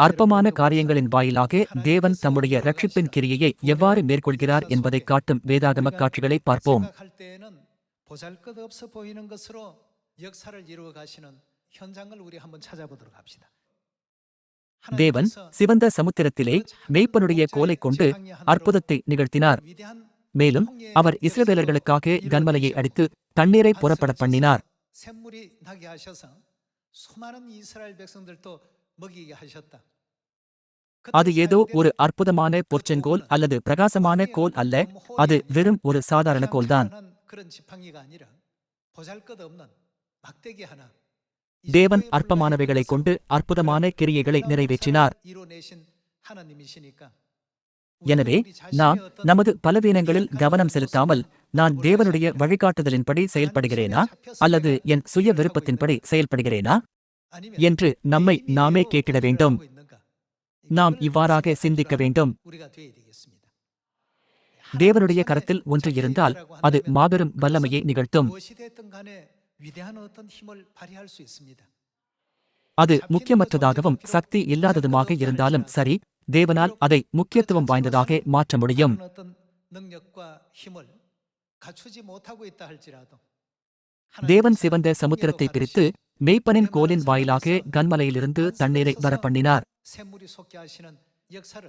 இன்று அற்பமான காரியங்களின் வாயிலாக தேவன் தம்முடைய ரட்சிப்பின் கிரியையை எவ்வாறு மேற்கொள்கிறார் என்பதைக் காட்டும் வேதாகம காட்சிகளை பார்ப்போம் 생각할 때에는 보잘것없어 보이는 것으로 역사를 이루어 가시는 현장을 우리 한번 찾아보도록 합시다. தேவன் 하나님께서 சிவந்த சமுத்திரத்திலே மேய்ப்பனுடைய கோலை கொண்டு அற்புதத்தை நிகழ்த்தினார் 위대한 மேலும் அவர் இஸ்ரவேலர்களுக்காக கன்மலையை அடித்து தண்ணீரை புறப்பட பண்ணினார் 샘물이 나게 하셔서 수많은 이스라엘 백성들도 먹이게 하셨다. அது ஏதோ ஒரு அற்புதமான பொற்செங்கோல் அல்லது பிரகாசமான கோல் அல்ல. அது வெறும் ஒரு சாதாரண கோல்தான். தேவன் அற்பமானவைகளை கொண்டு அற்புதமான கிரியைகளை நிறைவேற்றினார். எனவே நாம் நமது பலவீனங்களில் கவனம் செலுத்தாமல் நான் தேவனுடைய வழிகாட்டுதலின்படி செயல்படுகிறேனா? அல்லது என் சுய விருப்பத்தின்படி செயல்படுகிறேனா? என்று நம்மை நாமே கேட்டிட வேண்டும். நாம் இவ்வாறாக சிந்திக்க வேண்டும். தேவனுடைய கரத்தில் ஒன்று இருந்தால் அது மாபெரும் வல்லமையை நிகழ்த்தும். அது முக்கியமற்றதாகவும் சக்தி இல்லாததுமாக இருந்தாலும் சரி தேவனால் அதை முக்கியத்துவம் வாய்ந்ததாக மாற்ற முடியும். தேவன் சிவந்த சமுத்திரத்தை பிரித்து மெய்ப்பனின் கோலின் வாயிலாக கன்மலையிலிருந்து தண்ணீரை வரப்பண்ணினார். 샘물이 솟게 하시는 역사를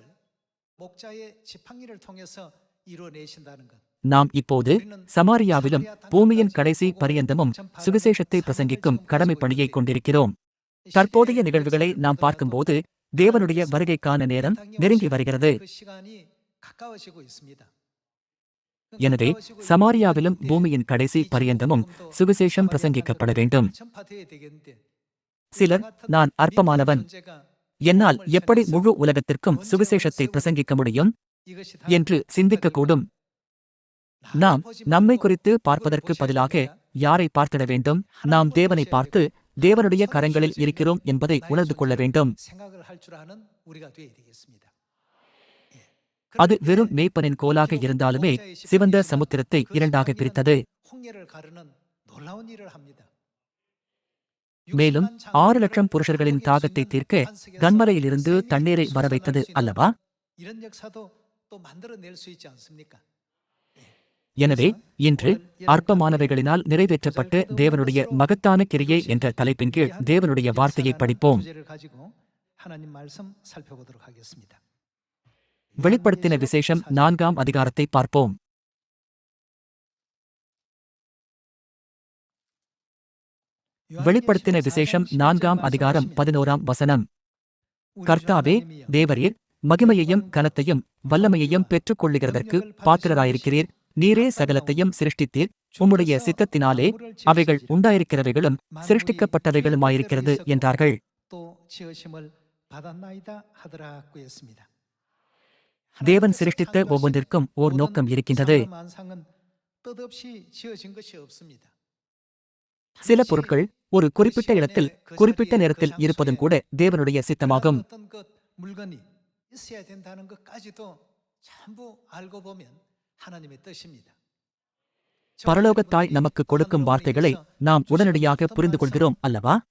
목자의 지팡이를 통해서 이루어내신다는 것. நாம் இப்போது சமாரியாவிலும் பூமியின் கடைசி பரியந்தமும் சுவிசேஷத்தை பிரசங்கிக்கும் கடமை பணியை கொண்டிருக்கிறோம் தற்போதைய நிகழ்வுகளை நாம் பார்க்கும்போது தேவனுடைய வருகைக்கான நேரம் நெருங்கி வருகிறது 그 시간이 가까워지고 있습니다. எனவே சமாரியாவிலும் பூமியின் கடைசி பரியந்தமும் சுவிசேஷம் பிரசங்கிக்கப்பட வேண்டும் 전파되어야 되겠는데 சிலர் நான் அற்பமானவன் 존재가 என்னால் எப்படி முழு உலகத்திற்கும் சுவிசேஷத்தை பிரசங்கிக்க முடியும்? என்று சிந்திக்கக்கூடும். நாம் நம்மை குறித்து பார்ப்பதற்கு பதிலாக யாரை பார்த்திட வேண்டும்? நாம் தேவனை பார்த்து தேவனுடைய கரங்களில் இருக்கிறோம் என்பதை உணர்ந்து கொள்ள வேண்டும். அது வெறும் மேய்ப்பனின் கோலாக இருந்தாலுமே சிவந்த சமுத்திரத்தை இரண்டாக பிரித்தது. மேலும் ஆறு லட்சம் புருஷர்களின் தாகத்தை தீர்க்க கன்மலையிலிருந்து தண்ணீரை வர வைத்தது அல்லவா? எனவே இன்று அற்பமானவைகளினால் நிறைவேற்றப்பட்டு தேவனுடைய மகத்தான கிரியை என்ற தலைப்பின் கீழ் தேவனுடைய வார்த்தையை படிப்போம். வெளிப்படுத்தின விசேஷம் நான்காம் அதிகாரத்தை பார்ப்போம். வெளிப்படுத்தின விசேஷம் நான்காம் அதிகாரம் பதினோராம் வசனம். கர்த்தாவே தேவரீர் மகிமையையும் கனத்தையும் வல்லமையையும் பெற்றுக் கொள்ளுகிறதற்கு பாத்திரராயிருக்கிறீர். நீரே சகலத்தையும் சிருஷ்டித்தீர். உம்முடைய சித்தத்தினாலே அவைகள் உண்டாயிருக்கிறவைகளும் சிருஷ்டிக்கப்பட்டவைகளுமாயிருக்கிறது என்றார்கள். தேவன் சிருஷ்டித்த ஒவ்வொன்றிற்கும் ஓர் நோக்கம் இருக்கின்றது. சில பொருட்கள் ஒரு குறிப்பிட்ட இடத்தில் குறிப்பிட்ட நேரத்தில் இருப்பதும் கூட தேவனுடைய சித்தமாகும். பரலோகத்தாய் நமக்கு கொடுக்கும் வார்த்தைகளை நாம் உடனடியாக புரிந்து கொள்கிறோம் அல்லவா?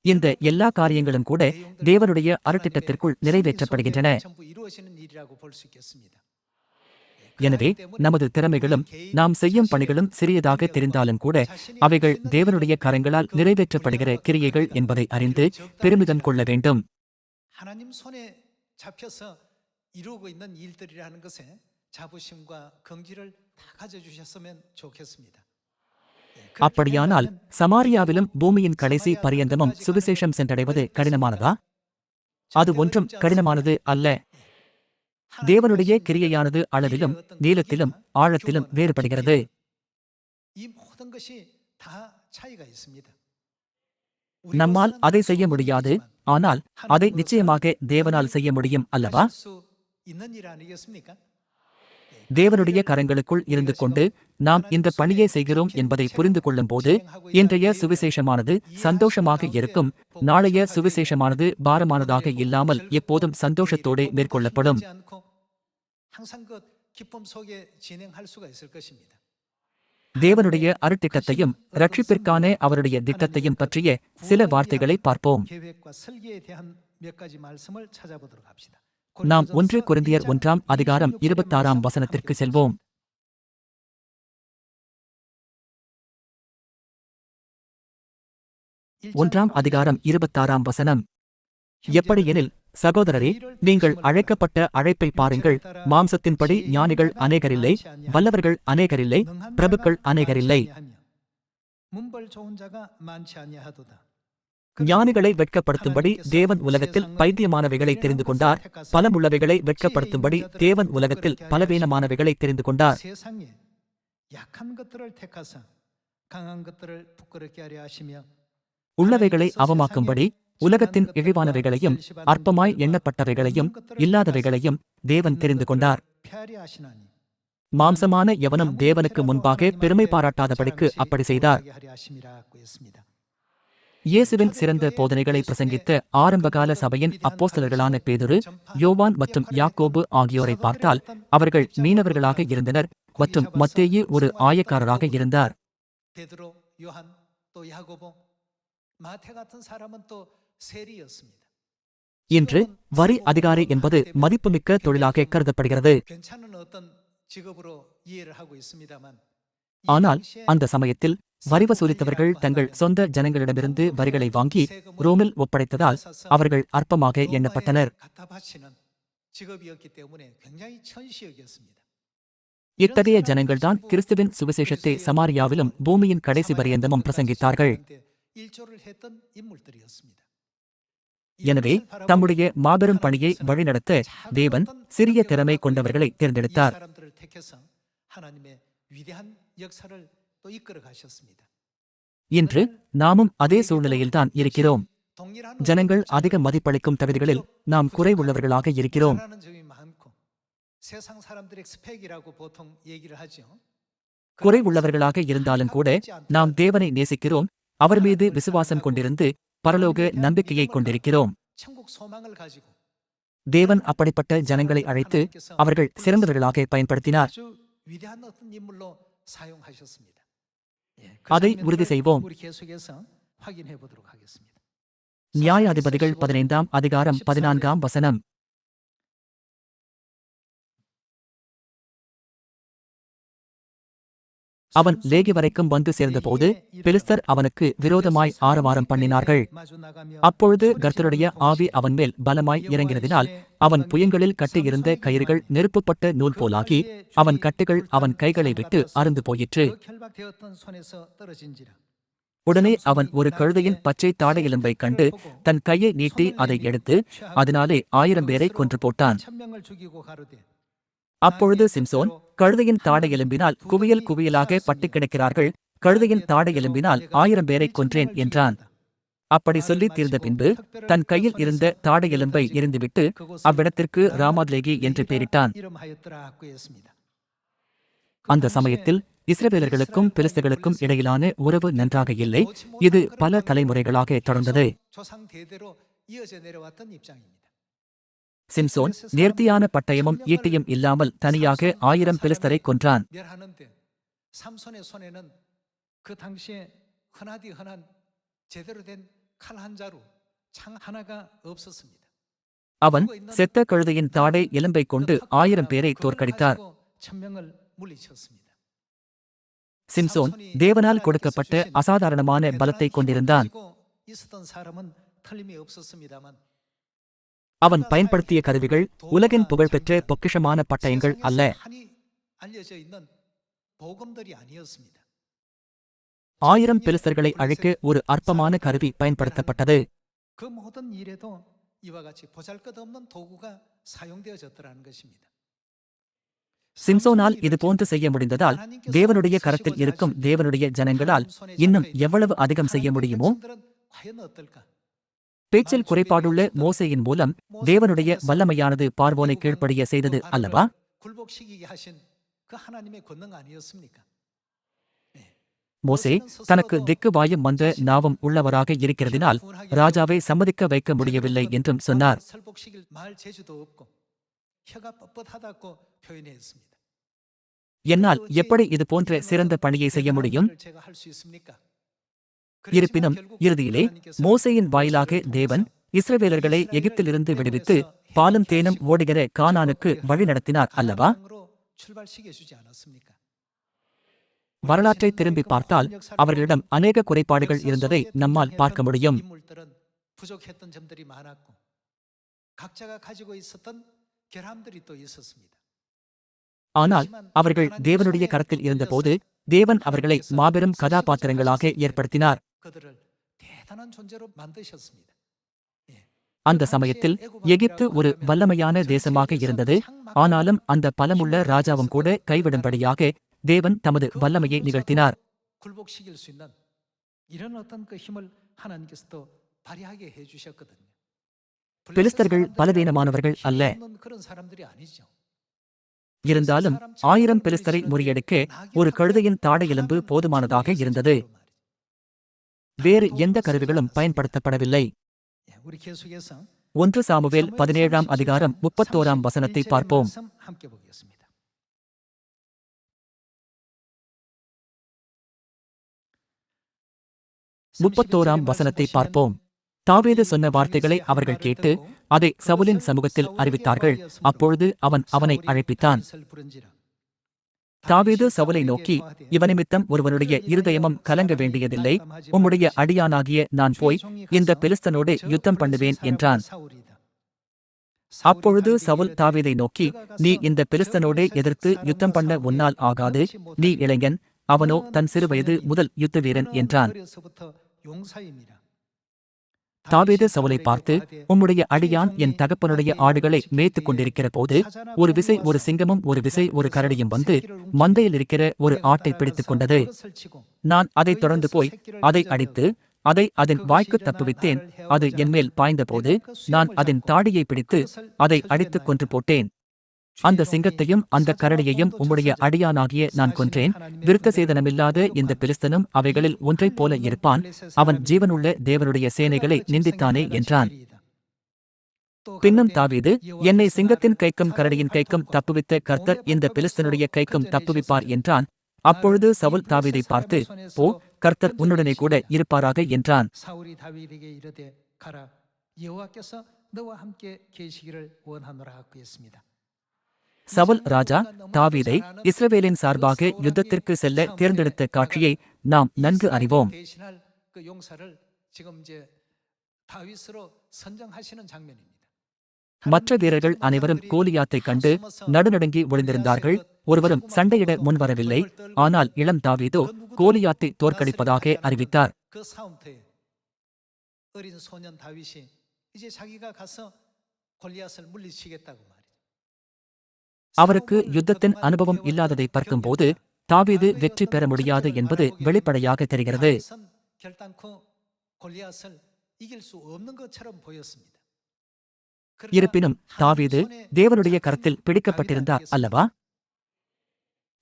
இந்த எல்லா காரியங்களும் கூட தேவனுடைய அருத்திட்டத்திற்குள் நிறைவேற்றப்படுகின்றன. எனவே நமது திறமைகளும் நாம் செய்யும் பணிகளும் சிறியதாக தெரிந்தாலும் கூட அவைகள் தேவனுடைய கரங்களால் நிறைவேற்றப்படுகிற கிரியைகள் என்பதை அறிந்து பெருமிதம் கொள்ள வேண்டும். அப்படியானால் சமாரியாவிலும் பூமியின் கடைசி பரியந்தமும் சுவிசேஷம் சென்றடைவது கடினமானதா? அது ஒன்றும் கடினமானது அல்ல. தேவனுடைய கிரியையானது அளவிலும் நீளத்திலும் ஆழத்திலும் வேறுபடுகிறது. நம்மால் அதை செய்ய முடியாது. ஆனால் அதை நிச்சயமாக தேவனால் செய்ய முடியும் அல்லவா? தேவனுடைய கரங்களுக்குள் இருந்து கொண்டு நாம் இந்த பணியை செய்கிறோம் என்பதை புரிந்து கொள்ளும் போது இன்றைய சுவிசேஷமானது சந்தோஷமாக இருக்கும். நாளைய சுவிசேஷமானது பாரமானதாக இல்லாமல் எப்போதும் சந்தோஷத்தோடு மேற்கொள்ளப்படும். தேவனுடைய அருத்திட்டத்தையும் ரட்சிப்பிற்கான அவருடைய திட்டத்தையும் பற்றிய சில வார்த்தைகளை பார்ப்போம். நாம் ஒன்று குருந்தியர் ஒன்றாம் அதிகாரம் இருபத்தாறாம் வசனத்திற்கு செல்வோம். ஒன்றாம் அதிகாரம் இருபத்தாறாம் வசனம். எப்படியெனில் சகோதரரே நீங்கள் அழைக்கப்பட்ட அழைப்பை பாருங்கள். மாம்சத்தின்படி ஞானிகள் அநேகரில்லை வல்லவர்கள் அநேகரில்லை பிரபுக்கள் அநேகரில்லை. ஞானிகளை வெட்கப்படுத்தும்படி தேவன் உலகத்தில் பைத்தியமானவைகளை தெரிந்து கொண்டார் பலமுள்ளவைகளை வெட்கப்படுத்தும்படி தேவன் உலகத்தில் பலவீனமானவைகளை தெரிந்து கொண்டார் உள்ளவைகளை அவமாக்கும்படி உலகத்தின் இழிவானவைகளையும் அற்பமாய் எண்ணப்பட்டவைகளையும் இல்லாதவைகளையும் தேவன் தெரிந்து கொண்டார் மாம்சமான எவனும் தேவனுக்கு முன்பாக பெருமை பாராட்டாதபடிக்கு அப்படி செய்தார். இயேசுவின் சிறந்த போதனைகளை பிரசங்கித்த ஆரம்பகால சபையின் அப்போஸ்தலர்களான பேதுரு யோவான் மற்றும் யாக்கோபு ஆகியோரை பார்த்தால் அவர்கள் மீனவர்களாக இருந்தனர் மற்றும் மத்தேயு ஒரு ஆயக்காரராக இருந்தார். இன்று வரி அதிகாரி என்பது மதிப்புமிக்க தொழிலாக கருதப்படுகிறது. ஆனால் அந்த சமயத்தில் வரி வசூலித்தவர்கள் தங்கள் சொந்த ஜனங்களிடமிருந்து வரிகளை வாங்கி ரோமில் ஒப்படைத்ததால் அவர்கள் அற்பமாக எண்ணப்பட்டனர். இத்தகைய ஜனங்கள்தான் கிறிஸ்துவின் சுவிசேஷத்தை சமாரியாவிலும் பூமியின் கடைசி பரியந்தமும் பிரசங்கித்தார்கள். எனவே தம்முடைய மாபெரும் பணியை வழிநடத்த தேவன் சிறிய திறமை கொண்டவர்களை தேர்ந்தெடுத்தார். இன்று நாமும் அதே சூழ்நிலையில்தான் இருக்கிறோம். ஜனங்கள் அதிக மதிப்பளிக்கும் தகுதிகளில் நாம் குறைவுள்ளவர்களாக இருக்கிறோம். குறைவுள்ளவர்களாக இருந்தாலும் கூட நாம் தேவனை நேசிக்கிறோம். அவர் மீது விசுவாசம் கொண்டிருந்து பரலோக நம்பிக்கையை கொண்டிருக்கிறோம். தேவன் அப்படிப்பட்ட ஜனங்களை அழைத்து அவர்கள் சிறந்தவர்களாக பயன்படுத்தினார். அதை உறுதி செய்வோம் நியாய அதிபதிகள் பதினைந்தாம் அதிகாரம் பதினான்காம் வசனம் அவன் லேகி வரைக்கும் வந்து சேர்ந்தபோது பெலிஸ்தர் அவனுக்கு விரோதமாய் ஆரவாரம் பண்ணினார்கள். அப்பொழுது கர்த்தருடைய ஆவி அவன் மேல் பலமாய் இறங்கினதினால் அவன் புயங்களில் கட்டியிருந்த கயிறுகள் நெருப்புப்பட்ட நூல் போலாகி அவன் கட்டுகள் அவன் கைகளை விட்டு அருந்து போயிற்று. உடனே அவன் ஒரு கழுதையின் பச்சை தாடை எலும்பை கண்டு தன் கையை நீட்டி அதை எடுத்து அதனாலே ஆயிரம் பேரை கொன்று போட்டான். அப்பொழுது சிம்சோன் கழுதையின் தாடை எலும்பினால் குவியல் குவியலாக பட்டுக் கிடக்கிறார்கள். கழுதையின் தாடை எலும்பினால் ஆயிரம் பேரைக் கொன்றேன் என்றான். அப்படி சொல்லி தீர்ந்த பின்பு தன் கையில் இருந்த தாடை எலும்பை எரிந்துவிட்டு அவ்விடத்திற்கு ராமாதேகி என்று பெயரிட்டான். அந்த சமயத்தில் இஸ்ரேலர்களுக்கும் பிலிஸ்தர்களுக்கும் இடையிலான உறவு நன்றாக இல்லை. இது பல தலைமுறைகளாக தொடர்ந்தது. சிம்சோன் நேர்த்தியான பட்டயமும் ஈட்டியும் இல்லாமல் தனியாக ஆயிரம் பிலிஸ்தரை கொன்றான். அவன் செத்த கழுதையின் தாடை எலும்பை கொண்டு ஆயிரம் பேரை தோற்கடித்தார். சிம்சோன் தேவனால் கொடுக்கப்பட்ட அசாதாரணமான பலத்தை கொண்டிருந்தான். அவன் பயன்படுத்திய கருவிகள் உலகின் புகழ்பெற்ற பொக்கிஷமான பட்டயங்கள் அல்ல. ஆயிரம் பெலிசர்களை அழைக்க ஒரு அற்பமான கருவி பயன்படுத்தப்பட்டது. சிம்சோனால் இது போன்று செய்ய முடிந்ததால் தேவனுடைய கரத்தில் இருக்கும் தேவனுடைய ஜனங்களால் இன்னும் எவ்வளவு அதிகம் செய்ய முடியுமோ? பேச்சில் குறைபாடுள்ள மோசையின் மூலம் தேவனுடைய வல்லமையானது பார்வோனை கீழ்ப்படிய செய்தது அல்லவா? மோசே தனக்கு திக்கு வாயும் வந்த நாவம் உள்ளவராக இருக்கிறதினால் ராஜாவை சம்மதிக்க வைக்க முடியவில்லை என்றும் சொன்னார். என்னால் எப்படி இது போன்ற சிறந்த பணியை செய்ய முடியும்? இருப்பினும் இறுதியிலே மோசையின் வாயிலாக தேவன் இஸ்ரவேலர்களை எகிப்திலிருந்து விடுவித்து பாலும் தேனும் ஓடுகிற கானானுக்கு வழிநடத்தினார் அல்லவா? வரலாற்றை திரும்பி பார்த்தால் அவர்களிடம் அநேக குறைபாடுகள் இருந்ததை நம்மால் பார்க்க முடியும். ஆனால் அவர்கள் தேவனுடைய கரத்தில் இருந்தபோது தேவன் அவர்களை மாபெரும் கதாபாத்திரங்களாக ஏற்படுத்தினார். அந்த சமயத்தில் எகிப்து ஒரு வல்லமையான தேசமாக இருந்தது. ஆனாலும் அந்த பலமுள்ள ராஜாவும் கூட கைவிடும்படியாக தேவன் தமது வல்லமையை நிகழ்த்தினார். பெலிஸ்தர்கள் பலவீனமானவர்கள் அல்ல. இருந்தாலும் ஆயிரம் பெலிஸ்தரை முறியடிக்க ஒரு கழுதையின் தாடை எலும்பு போதுமானதாக இருந்தது. வேறு எந்த கருவிகளும் பயன்படுத்தப்படவில்லை. ஒன்று சாமுவேல் பதினேழாம் அதிகாரம் முப்பத்தோராம் வசனத்தை பார்ப்போம். முப்பத்தோராம் வசனத்தை பார்ப்போம். தாவேது சொன்ன வார்த்தைகளை அவர்கள் கேட்டு அதை சவுலின் சமூகத்தில் அறிவித்தார்கள். அப்பொழுது அவன் அவனை அழைப்பித்தான். தாவீது சவுலை நோக்கி இவனிமித்தம் ஒருவனுடைய இருதயமும் கலங்க வேண்டியதில்லை. உம்முடைய அடியானாகிய நான் போய் இந்த பெலிஸ்தனோடு யுத்தம் பண்ணுவேன் என்றான். அப்பொழுது சவுல் தாவீதை நோக்கி நீ இந்த பெலிஸ்தனோடே எதிர்த்து யுத்தம் பண்ண உன்னால் ஆகாது. நீ இளைஞன் அவனோ தன் சிறுவயது முதல் யுத்த வீரன் என்றான். தாவீது சவுலை பார்த்து உம்முடைய அடியான் என் தகப்பனுடைய ஆடுகளை மேய்த்துக் கொண்டிருக்கிற போது ஒரு விசை ஒரு சிங்கமும் ஒரு விசை ஒரு கரடியும் வந்து மந்தையில் இருக்கிற ஒரு ஆட்டை பிடித்துக் கொண்டது. நான் அதைத் தொடர்ந்து போய் அதை அடித்து அதை அதன் வாய்க்கு தப்புவித்தேன். அது என்மேல் பாய்ந்தபோது நான் அதன் தாடியை பிடித்து அதை அடித்துக் கொன்று போட்டேன். அந்த சிங்கத்தையும் அந்த கரடியையும் உம்முடைய அடியானாகிய நான் கொன்றேன் விருத்த சேதனமில்லாத இந்த பெலிஸ்தனும் அவைகளில் ஒன்றைப் போல இருப்பான் அவன் ஜீவனுள்ள தேவனுடைய சேனைகளை நிந்தித்தானே என்றான் பின்னும் தாவீது என்னை சிங்கத்தின் கைக்கும் கரடியின் கைக்கும் தப்புவித்த கர்த்தர் இந்த பெலிஸ்தனுடைய கைக்கும் தப்புவிப்பார் என்றான் அப்பொழுது சவுல் தாவீதை பார்த்து போ கர்த்தர் உன்னுடனே கூட இருப்பாராக என்றான் 사울이 다윗에게 이르되 가라 여호와께서 너와 함께 계시기를 원하노라 하고 했습니다. சவுல் ராஜா தாவீதை இஸ்ரவேலின் சார்பாக யுத்தத்திற்கு செல்ல தேர்ந்தெடுத்த காட்சியை நாம் நன்கு அறிவோம் 대신할 그 용사를 지금 이제 다윗으로 선정하시는 장면입니다. மற்ற வீரர்கள் அனைவரும் கோலியாத்தைக் கண்டு நடுநடுங்கி ஒளிந்திருந்தார்கள் ஒருவரும் சண்டையிட முன்வரவில்லை ஆனால் இளம் தாவீதோ கோலியாத்தை தோற்கடிப்பதாக அறிவித்தார் 그 싸움터에 어린 소년 다윗이 이제 자기가 가서 골리앗을 물리치겠다고 말이죠. அவருக்கு யுத்தத்தின் அனுபவம் இல்லாததை பார்க்கும்போது தாவீது வெற்றி பெற முடியாது என்பது வெளிப்படையாக தெரிகிறது. இருப்பினும் தாவீது தேவனுடைய கரத்தில் பிடிக்கப்பட்டிருந்தார் அல்லவா?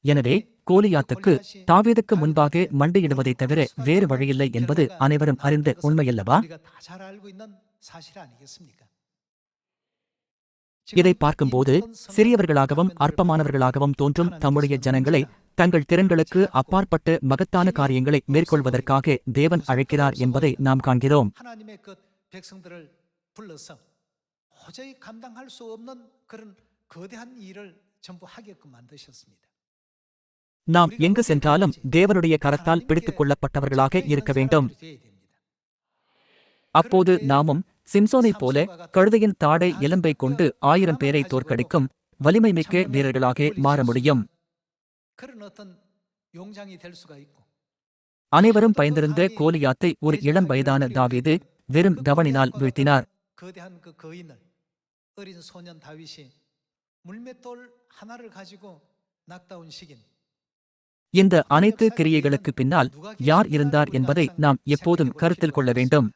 எனவே கோலியாத்துக்கு தாவீதுக்கு முன்பாக மண்டியிடுவதை தவிர வேறு வழியில்லை என்பது அனைவரும் அறிந்த உண்மையல்லவா? இதை பார்க்கும்போது சிறியவர்களாகவும் அற்பமானவர்களாகவும் தோன்றும் தம்முடைய ஜனங்களை தங்கள் திறன்களுக்கு அப்பாற்பட்டு மகத்தான காரியங்களை மேற்கொள்வதற்காக தேவன் அழைக்கிறார் என்பதை நாம் காண்கிறோம். நாம் எங்கு சென்றாலும் தேவனுடைய கரத்தால் பிடித்துக் கொள்ளப்பட்டவர்களாக இருக்க வேண்டும். அப்போது நாமும் சிம்சோனைப் போல கழுதையின் தாடை இளம்பை கொண்டு ஆயிரம் பேரை தோற்கடிக்கும் வலிமை மிக்க வீரர்களாக மாற முடியும். அனைவரும் பயந்திருந்த கோலியாத்தை ஒரு இளம் வயதான தாவீது வெறும் கவனினால் வீழ்த்தினார். இந்த அனைத்து கிரியைகளுக்கு பின்னால் யார் இருந்தார் என்பதை நாம் எப்போதும் கருத்தில் கொள்ள வேண்டும்.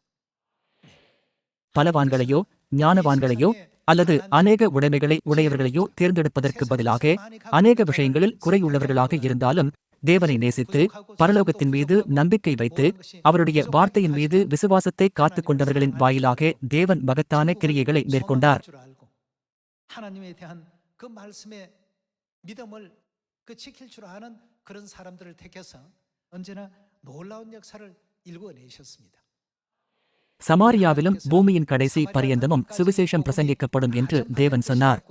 பலவான்களையோ ஞானவான்களையோ அல்லது அநேக உடைமைகளை உடையவர்களையோ தேர்ந்தெடுப்பதற்கு பதிலாக அநேக விஷயங்களில் குறையுள்ளவர்களாக இருந்தாலும் தேவனை நேசித்து பரலோகத்தின் மீது நம்பிக்கை வைத்து அவருடைய வார்த்தையின் மீது விசுவாசத்தை காத்துக் கொண்டவர்களின் வாயிலாக தேவன் மகத்தான கிரியைகளை மேற்கொண்டார் 줄 알고 하나님에 대한 그 말씀에 믿음을 그 지킬 줄 아는 그런 사람들을 택해서 언제나 놀라운 역사를 일궈내셨습니다. சமாரியாவிலும் பூமியின் கடைசி பரியந்தமும் சுவிசேஷம் பிரசங்கிக்கப்படும் என்று தேவன் சொன்னார்.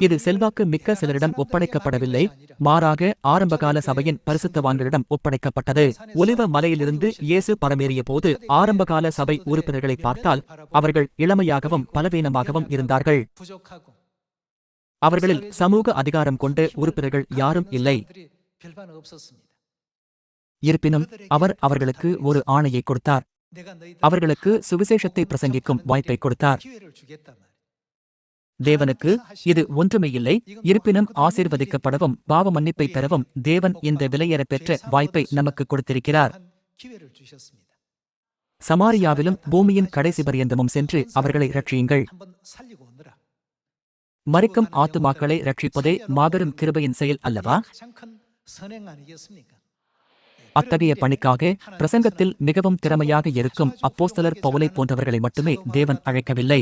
இது செல்வாக்கு மிக்க சிலரிடம் ஒப்படைக்கப்படவில்லை. மாறாக ஆரம்பகால சபையின் பரிசுத்தவான்களிடம் ஒப்படைக்கப்பட்டது. ஒலிவ மலையிலிருந்து இயேசு பரமேறிய போது ஆரம்பகால சபை உறுப்பினர்களை பார்த்தால் அவர்கள் இளமையாகவும் பலவீனமாகவும் இருந்தார்கள். அவர்களில் சமூக அதிகாரம் கொண்ட உறுப்பினர்கள் யாரும் இல்லை. இருப்பினும் அவர் அவர்களுக்கு ஒரு ஆணையை கொடுத்தார். அவர்களுக்கு சுவிசேஷத்தை பிரசங்கிக்கும் வாய்ப்பை கொடுத்தார். தேவனுக்கு இது ஒன்றுமே இல்லை இருப்பினும் ஆசீர்வதிக்கப்படவும் பாவ மன்னிப்பை பெறவும் தேவன் இந்த விலையேற பெற்ற வாய்ப்பை நமக்கு கொடுத்திருக்கிறார். சமாரியாவிலும் பூமியின் கடைசி பரியந்தமும் சென்று அவர்களை ரட்சியுங்கள் மறிக்கும் ஆத்துமாக்களை ரட்சிப்பதே மாபெரும் கிருபையின் செயல் அல்லவா? அத்தகைய பணிக்காக பிரசங்கத்தில் மிகவும் திறமையாக இருக்கும் அப்போஸ்தலர் பவுலை போன்றவர்களை மட்டுமே தேவன் அழைக்கவில்லை.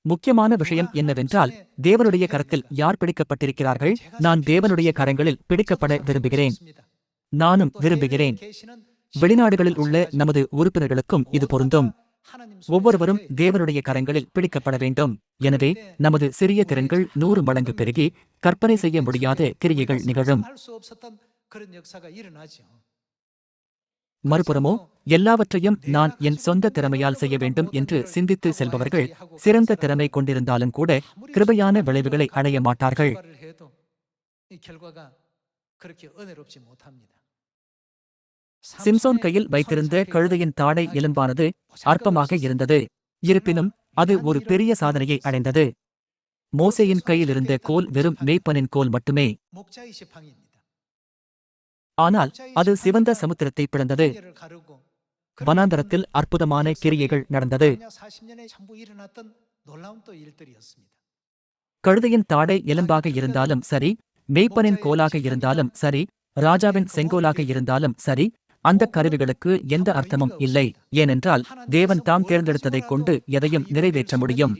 முக்கியமான விஷயம் என்னவென்றால் தேவனுடைய கரத்தில் யார் பிடிக்கப்பட்டிருக்கிறார்கள்? நான் தேவனுடைய கரங்களில் பிடிக்கப்பட விரும்புகிறேன். நானும் விரும்புகிறேன். வெளிநாடுகளில் உள்ள நமது உறுப்பினர்களுக்கும் இது பொருந்தும். ஒவ்வொருவரும் தேவனுடைய கரங்களில் பிடிக்கப்பட வேண்டும். எனவே நமது சிறிய திறன்கள் நூறு மடங்கு பெருகி கற்பனை செய்ய முடியாத கிரியைகள் நிகழும். மறுபுறமோ எல்லாவற்றையும் நான் என் சொந்த திறமையால் செய்ய வேண்டும் என்று சிந்தித்து செல்பவர்கள் சிறந்த திறமை கொண்டிருந்தாலும் கூட கிருபையான விளைவுகளை அடைய மாட்டார்கள். சிம்சோன் கையில் வைத்திருந்த கழுதையின் தாடை எலும்பானது அற்பமாக இருந்தது. இருப்பினும் அது ஒரு பெரிய சாதனையை அடைந்தது. மோசேயின் கையில் இருந்த கோல் வெறும் மேய்ப்பனின் கோல் மட்டுமே. ஆனால் அது சிவந்த சமுத்திரத்தை பிளந்தது. வனாந்தரத்தில் அற்புதமான கிரியைகள் நடந்தது. கழுதையின் தாடை எலும்பாக இருந்தாலும் சரி மேய்ப்பனின் கோலாக இருந்தாலும் சரி ராஜாவின் செங்கோலாக இருந்தாலும் சரி அந்த கருவிகளுக்கு எந்த அர்த்தமும் இல்லை. ஏனென்றால் தேவன் தாம் தேர்ந்தெடுத்ததைக் கொண்டு எதையும் நிறைவேற்ற முடியும்.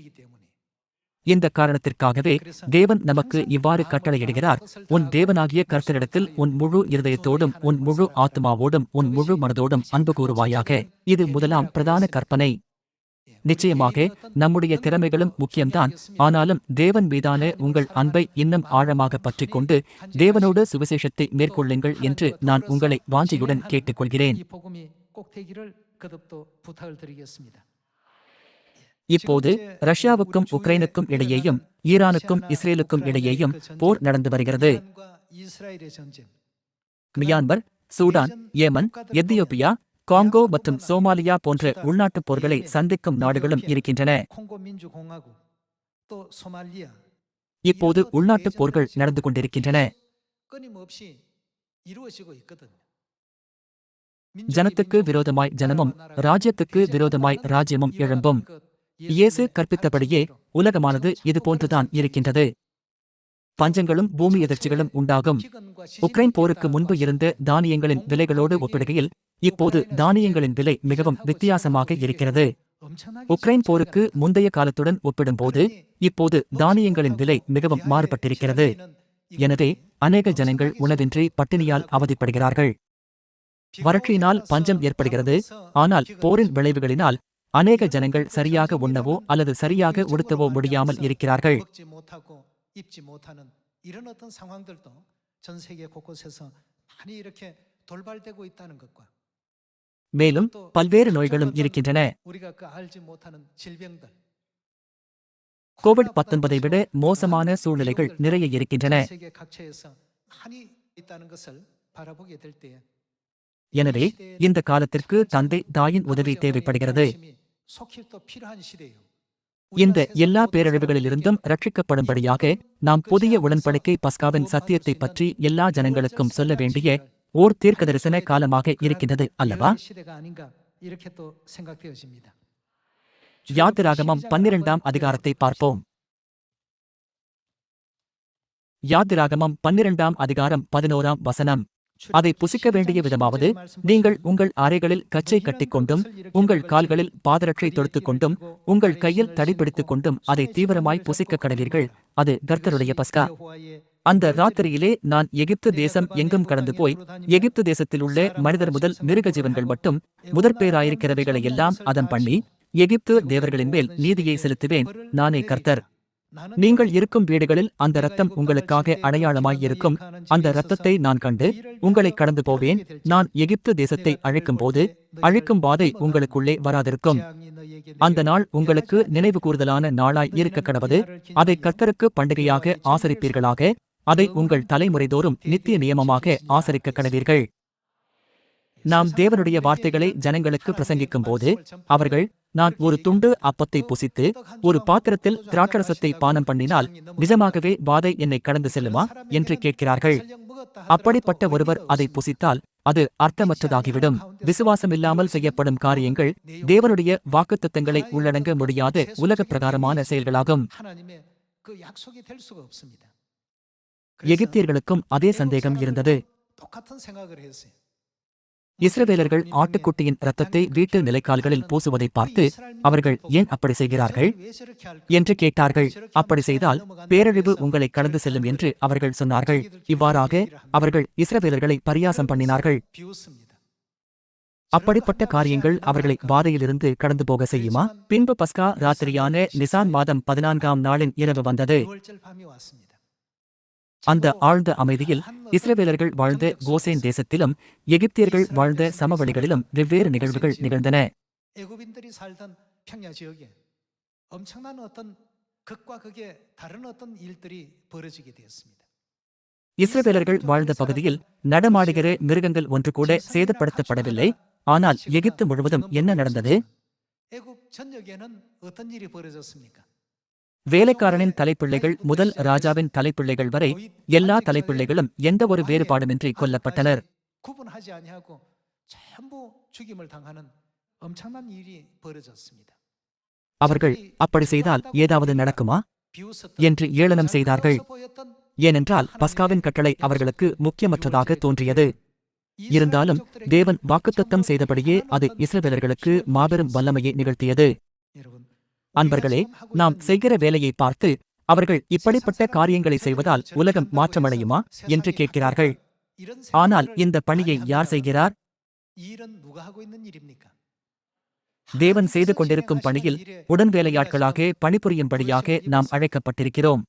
இந்த காரணத்திற்காகவே தேவன் நமக்கு இவ்வாறு கட்டளையிடுகிறார். உன் தேவனாகிய கர்த்தரிடத்தில் உன் முழு இருதயத்தோடும் உன் முழு ஆத்மாவோடும் உன் முழு மனதோடும் அன்பு கூறுவாயாக. இது முதலாம் பிரதான கற்பனை. நிச்சயமாக நம்முடைய திறமைகளும் முக்கியம்தான். ஆனாலும் தேவன் மீதான உங்கள் அன்பை இன்னும் ஆழமாக பற்றிக்கொண்டு தேவனோடு சுவிசேஷத்தை மேற்கொள்ளுங்கள் என்று நான் உங்களை வாஞ்சியுடன் கேட்டுக்கொள்கிறேன். இப்போது ரஷ்யாவுக்கும் உக்ரைனுக்கும் இடையேயும் ஈரானுக்கும் இஸ்ரேலுக்கும் இடையேயும் போர் நடந்து வருகிறது. Myanmar Sudan Yemen Ethiopia Congo மற்றும் சோமாலியா போன்ற உள்நாட்டுப் போர்களை சந்திக்கும் நாடுகளும் இருக்கின்றன. இப்போது உள்நாட்டுப் போர்கள் நடந்து கொண்டிருக்கின்றன. ஜனத்துக்கு விரோதமாய் ஜனமும் ராஜ்யத்துக்கு விரோதமாய் ராஜ்யமும் எழும்பும். இயேசு கற்பித்தபடியே உலகமானது இதுபோன்றுதான் இருக்கின்றது. பஞ்சங்களும் பூமி எதிர்ச்சிகளும் உண்டாகும். உக்ரைன் போருக்கு முன்பு இருந்து தானியங்களின் விலைகளோடு ஒப்பிடுகையில் இப்போது தானியங்களின் விலை மிகவும் வித்தியாசமாக இருக்கிறது உக்ரைன் போருக்கு முந்தைய காலத்துடன் ஒப்பிடும்போது இப்போது தானியங்களின் விலை மிகவும் மாறுபட்டிருக்கிறது எனவே அநேக ஜனங்கள் உணவின்றி பட்டினியால் அவதிப்படுகிறார்கள் வறட்சியினால் பஞ்சம் ஏற்படுகிறது ஆனால் போரின் விளைவுகளினால் அநேக ஜனங்கள் சரியாக உண்ணவோ அல்லது சரியாக உடுத்தவோ முடியாமல் இருக்கிறார்கள் 먹지 못하고 입지 못하는 이런 어떤 상황들도 전 세계 곳곳에서 많이 이렇게 돌발되고 있다는 것과 மேலும் பல்வேறு நோய்களும் இருக்கின்றன. கோவிட் பத்தொன்பதை விட மோசமான சூழ்நிலைகள் நிறைய இருக்கின்றன. எனவே இந்த காலத்திற்கு தந்தை தாயின் உதவி தேவைப்படுகிறது. இந்த எல்லா பேரழிவுகளிலிருந்தும் ரட்சிக்கப்படும்படியாக நாம் புதிய உடன்படிக்கை பஸ்காவின் சத்தியத்தை பற்றி எல்லா ஜனங்களுக்கும் சொல்ல வேண்டிய ஓர் தீர்க்க தரிசன காலமாக இருக்கின்றது அல்லவா? யாத்திராகமம் பன்னிரெண்டாம் அதிகாரத்தை பார்ப்போம். யாத்திராகமம் பன்னிரெண்டாம் அதிகாரம் பதினோராம் வசனம். அதை புசிக்க வேண்டிய விதமாவது நீங்கள் உங்கள் அறைகளில் கச்சை கட்டிக்கொண்டும் உங்கள் கால்களில் பாதரட்சை தொடுத்துக் கொண்டும் உங்கள் கையில் தடிப்பிடித்துக் கொண்டும் அதை தீவிரமாய் புசிக்க கடவீர்கள். அது கர்த்தருடைய பஸ்கா. அந்த ராத்திரியிலே நான் எகிப்து தேசம் எங்கும் கடந்து போய் எகிப்து தேசத்தில் உள்ள மனிதர் முதல் மிருக ஜீவன்கள் மட்டும் முதற்பேராயிருக்கிறவைகளை எல்லாம் அதன் பண்ணி எகிப்து தேவர்களின் மேல் நீதியை செலுத்துவேன் நானே கர்த்தர். நீங்கள் இருக்கும் வீடுகளில் அந்த ரத்தம் உங்களுக்காக அடையாளமாய் இருக்கும் அந்த ரத்தத்தை நான் கண்டு உங்களை கடந்து போவேன் நான் எகிப்து தேசத்தை அழைக்கும் போது அழைக்கும் பாதை உங்களுக்குள்ளே வராதிருக்கும். அந்த நாள் உங்களுக்கு நினைவு கூறுதலான நாளாய் இருக்க கடவது அதை கர்த்தருக்கு பண்டிகையாக ஆசரிப்பீர்களாக அதை உங்கள் தலைமுறைதோறும் நித்திய நியமமாக ஆசரிக்க கடவீர்கள் நாம் தேவனுடைய வார்த்தைகளை ஜனங்களுக்கு பிரசங்கிக்கும் போது அவர்கள் நான் ஒரு துண்டு அப்பத்தை புசித்து ஒரு பாத்திரத்தில் திராட்சரசத்தை பானம் பண்ணினால் நிஜமாகவே வாதை என்னை கடந்து செல்லுமா என்று கேட்கிறார்கள். அப்படிப்பட்ட ஒருவர் அதை புசித்தால் அது அர்த்தமற்றதாகிவிடும். விசுவாசமில்லாமல் செய்யப்படும் காரியங்கள் தேவனுடைய வாக்குத்தத்தங்களை உள்ளடங்க முடியாத உலக பிரகாரமான செயல்களாகும் எகிப்தியர்களுக்கும் அதே சந்தேகம் இருந்தது. இஸ்ரவேலர்கள் ஆட்டுக்குட்டியின் இரத்தத்தை வீட்டு நிலைக்கால்களில் பூசுவதை பார்த்து அவர்கள் ஏன் அப்படி செய்கிறார்கள்? என்று கேட்டார்கள். அப்படி செய்தால் பேரழிவு உங்களை கடந்து செல்லும் என்று அவர்கள் சொன்னார்கள். இவ்வாறாக அவர்கள் இஸ்ரவேலர்களை பரியாசம் பண்ணினார்கள். அப்படிப்பட்ட காரியங்கள் அவர்களை வாதையிலிருந்து கடந்து போக செய்யுமா? பின்பு பஸ்கா ராத்திரியான நிசான் மாதம் பதினான்காம் நாளின் இரவு வந்தது. அந்த ஆழ்ந்த அமைதியில் இஸ்ரேவேலர்கள் வாழ்ந்த கோசேன் தேசத்திலும் எகிப்தியர்கள் வாழ்ந்த சமவெளிகளிலும் வெவ்வேறு நிகழ்வுகள் நிகழ்ந்தன இஸ்ரேவேலர்கள் வாழ்ந்த பகுதியில் நடமாடுகிற மிருகங்கள் ஒன்று கூட சேதப்படுத்தப்படவில்லை ஆனால் எகிப்து முழுவதும் என்ன நடந்தது வேலைக்காரனின் தலைப்பிள்ளைகள் முதல் ராஜாவின் தலைப்பிள்ளைகள் வரை எல்லா தலைப்பிள்ளைகளும் எந்த ஒரு வேறுபாடுமின்றி கொல்லப்பட்டனர். அவர்கள் அப்படி செய்தால் ஏதாவது நடக்குமா? என்று ஏளனம் செய்தார்கள். ஏனென்றால் பஸ்காவின் கட்டளை அவர்களுக்கு முக்கியமற்றதாக தோன்றியது. இருந்தாலும் தேவன் வாக்குத்தத்தம் செய்தபடியே அது இஸ்ரவேலர்களுக்கு மாபெரும் வல்லமையை நிகழ்த்தியது. அன்பர்களே நாம் செய்கிற வேலையை பார்த்து அவர்கள் இப்படிப்பட்ட காரியங்களை செய்வதால் உலகம் மாற்றமடையுமா என்று கேட்கிறார்கள். ஆனால் இந்த பணியை யார் செய்கிறார்? தேவன் செய்து கொண்டிருக்கும் பணியில் உடன் வேலையாட்களாக பணிபுரியும்படியாக நாம் அழைக்கப்பட்டிருக்கிறோம்.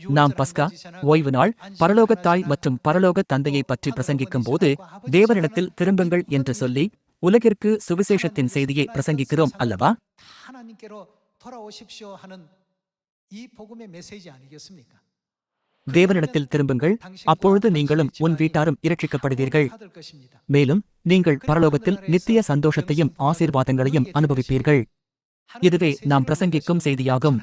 நாம் பஸ்கா ஓய்வு நாள் பரலோக தாய் மற்றும் பரலோக தந்தையை பற்றி பிரசங்கிக்கும் போது தேவனிடத்தில் திரும்புங்கள் என்று சொல்லி உலகிற்கு சுவிசேஷத்தின் செய்தியை பிரசங்கிக்கிறோம் அல்லவா? தேவனிடத்தில் திரும்புங்கள். அப்பொழுது நீங்களும் உன் வீட்டாரும் இரட்சிக்கப்படுவீர்கள். மேலும் நீங்கள் பரலோகத்தில் நித்திய சந்தோஷத்தையும் ஆசீர்வாதங்களையும் அனுபவிப்பீர்கள். இதுவே நாம் பிரசங்கிக்கும் செய்தியாகும்.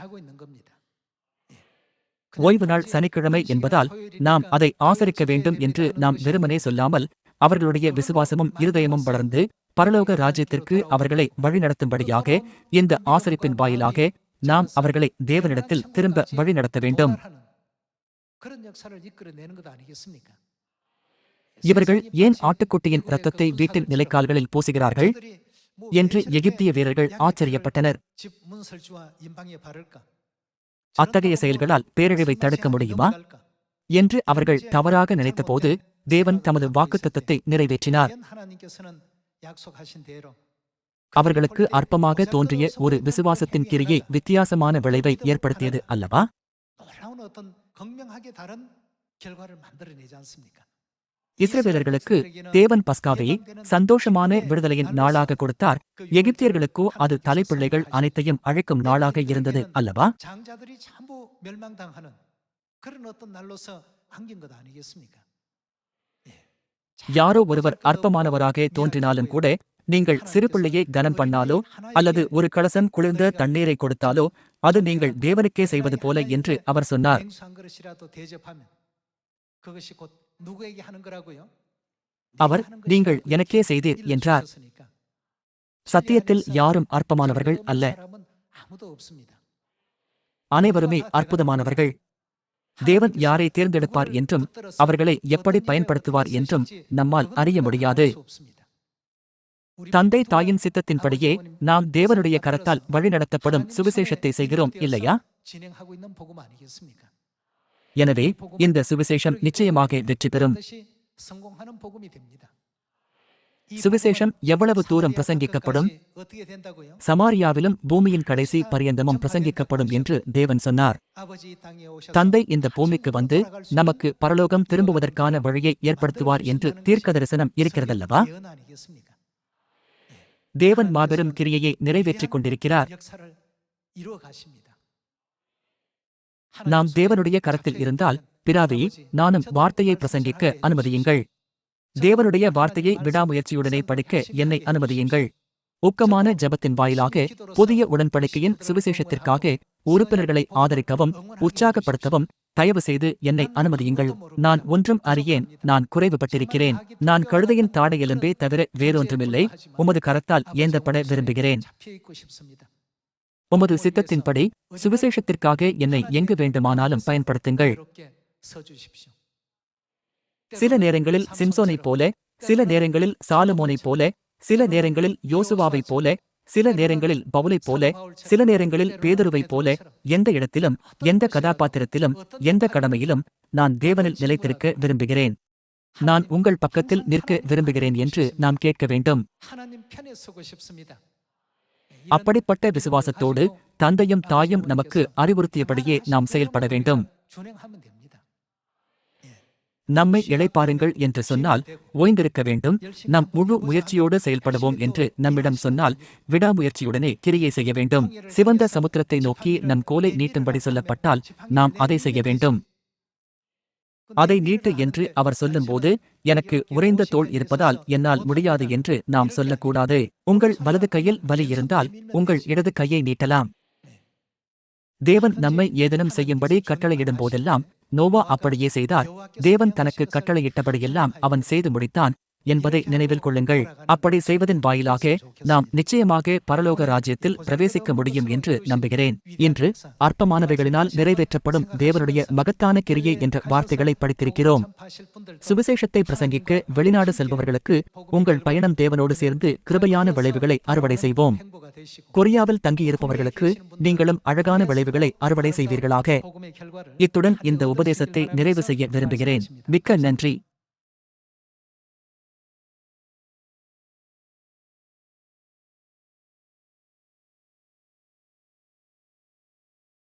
ஓய்வு நாள் சனிக்கிழமை என்பதால் நாம் அதை ஆசரிக்க வேண்டும் என்று நாம் வெறுமனே சொல்லாமல் அவர்களுடைய விசுவாசமும் இருதயமும் வளர்ந்து பரலோக ராஜ்யத்திற்கு அவர்களை வழிநடத்தும்படியாக இந்த ஆசரிப்பின் வாயிலாக நாம் அவர்களை தேவனிடத்தில் திரும்ப வழிநடத்த வேண்டும். இவர்கள் ஏன் ஆட்டுக்குட்டியின் ரத்தத்தை வீட்டின் நிலைக்கால்களில் பூசுகிறார்கள் என்று எகிப்திய வீரர்கள் ஆச்சரியப்பட்டனர். அத்தகைய செயல்களால் பேரழிவை தடுக்க முடியுமா? என்று அவர்கள் தவறாக நினைத்தபோது தேவன் தமது வாக்குத்தத்தை நிறைவேற்றினார். 연 하나님께서는 약속하신 대로 அவர்களுக்கு அற்பமாக தோன்றிய ஒரு விசுவாசத்தின் கிரியை வித்தியாசமான விளைவை ஏற்படுத்தியது அல்லவா 놀라운 어떤 극명하게 다른 결과를 만들어내지 않습니까? இஸ்ரவேலர்களுக்கு தேவன் பஸ்காவை சந்தோஷமான விடுதலையின் நாளாக கொடுத்தார் எகிப்தியர்களுக்கோ அது தலைப்பிள்ளைகள் அனைத்தையும் அழைக்கும் நாளாக இருந்தது அல்லவா 장자들이 전부 멸망당하는 그런 어떤 날로서 안긴 것 아니겠습니까? யாரோ ஒருவர் அற்பமானவராக தோன்றினாலும் கூட நீங்கள் சிறு பிள்ளையை கனம் பண்ணாலோ அல்லது ஒரு கலசம் குளிர்ந்த தண்ணீரை கொடுத்தாலோ அது நீங்கள் தேவனுக்கே செய்வது போல என்று அவர் சொன்னார். அவர் நீங்கள் எனக்கே செய்தீர் என்றார். சத்தியத்தில் யாரும் அற்பமானவர்கள் அல்ல. அனைவருமே அற்புதமானவர்கள். தேவன் யாரை தேர்ந்தெடுப்பார் என்றும் அவர்களை எப்படி பயன்படுத்துவார் என்றும் நம்மால் அறிய முடியாது. தந்தை தாயின் சித்தத்தின்படியே நாம் தேவனுடைய கரத்தால் வழிநடத்தப்படும் சுவிசேஷத்தை செய்கிறோம் இல்லையா? எனவே இந்த சுவிசேஷம் நிச்சயமாக வெற்றி பெறும். சுவிசேஷம் எவ்வளவு தூரம் பிரசங்கிக்கப்படும்? சமாரியாவிலும் பூமியின் கடைசி பரியந்தமும் பிரசங்கிக்கப்படும் என்று தேவன் சொன்னார். தந்தை இந்த பூமிக்கு வந்து நமக்கு பரலோகம் திரும்புவதற்கான வழியை ஏற்படுத்துவார் என்று தீர்க்க தரிசனம் இருக்கிறதல்லவா? தேவன் மாபெரும் கிரியையை நிறைவேற்றிக் கொண்டிருக்கிறார். நாம் தேவனுடைய கரத்தில் இருந்தால் பிராவி நானும் வார்த்தையை பிரசங்கிக்க அனுமதியுங்கள். தேவனுடைய வார்த்தையை விடாமுயற்சியுடனே படிக்க என்னை அனுமதியுங்கள். ஊக்கமான ஜபத்தின் வாயிலாக புதிய உடன்படிக்கையின் சுவிசேஷத்திற்காக உறுப்பினர்களை ஆதரிக்கவும் உற்சாகப்படுத்தவும் தயவு செய்து என்னை அனுமதியுங்கள். நான் ஒன்றும் அறியேன் நான் குறைவுபட்டிருக்கிறேன். நான் கழுதையின் தாடை எலும்பே தவிர வேறொன்றுமில்லை. உமது கரத்தால் ஏந்தப்பட விரும்புகிறேன். உமது சித்தத்தின்படி சுவிசேஷத்திற்காக என்னை எங்கு வேண்டுமானாலும் பயன்படுத்துங்கள். சில நேரங்களில் சிம்சோனைப் போல சில நேரங்களில் சாலமோனைப் போல சில நேரங்களில் யோசுவாவைப் போல சில நேரங்களில் பவுலைப் போல சில நேரங்களில் பேதருவைப் போல எந்த இடத்திலும் எந்த கதாபாத்திரத்திலும் எந்த கடமையிலும் நான் தேவனில் நிலைத்திருக்க விரும்புகிறேன். நான் உங்கள் பக்கத்தில் நிற்க விரும்புகிறேன் என்று நாம் கேட்க வேண்டும். அப்படிப்பட்ட விசுவாசத்தோடு தந்தையும் தாயும் நமக்கு அறிவுறுத்தியபடியே நாம் செயல்பட வேண்டும். நம்மை இழைப்பாருங்கள் என்று சொன்னால் ஓய்ந்திருக்க வேண்டும். நம் முழு முயற்சியோடு செயல்படுவோம் என்று நம்மிடம் சொன்னால் விடாமுயற்சியுடனே கிரியை செய்ய வேண்டும். சிவந்த சமுத்திரத்தை நோக்கி நம் கோலை நீட்டும்படி சொல்லப்பட்டால் நாம் அதை செய்ய வேண்டும். அதை நீட்டு என்று அவர் சொல்லும்போது எனக்கு உறைந்த தோள் இருப்பதால் என்னால் முடியாது என்று நாம் சொல்லக்கூடாது. உங்கள் வலது கையில் வலி இருந்தால் உங்கள் இடது கையை நீட்டலாம். தேவன் நம்மை ஏதேனும் செய்யும்படி கட்டளையிடும் போதெல்லாம் நோவா அப்படியே செய்தார். தேவன் தனக்கு கட்டளையிட்டபடியெல்லாம் அவன் செய்து முடித்தான். என்பதை நினைவில் கொள்ளுங்கள். அப்படி செய்வதன் வாயிலாக நாம் நிச்சயமாக பரலோக ராஜ்யத்தில் பிரவேசிக்க முடியும் என்று நம்புகிறேன். இன்று அற்பமானவைகளினால் நிறைவேற்றப்படும் தேவனுடைய மகத்தான கிரியை என்ற வார்த்தைகளை படித்திருக்கிறோம். சுவிசேஷத்தை பிரசங்கிக்க வெளிநாடு செல்பவர்களுக்கு உங்கள் பயணம் தேவனோடு சேர்ந்து கிருபையான விளைவுகளை அறுவடை செய்வோம். கொரியாவில் தங்கியிருப்பவர்களுக்கு நீங்களும் அழகான விளைவுகளை அறுவடை செய்வீர்களாக. இத்துடன் இந்த உபதேசத்தை நிறைவு செய்ய விரும்புகிறேன். மிக்க நன்றி.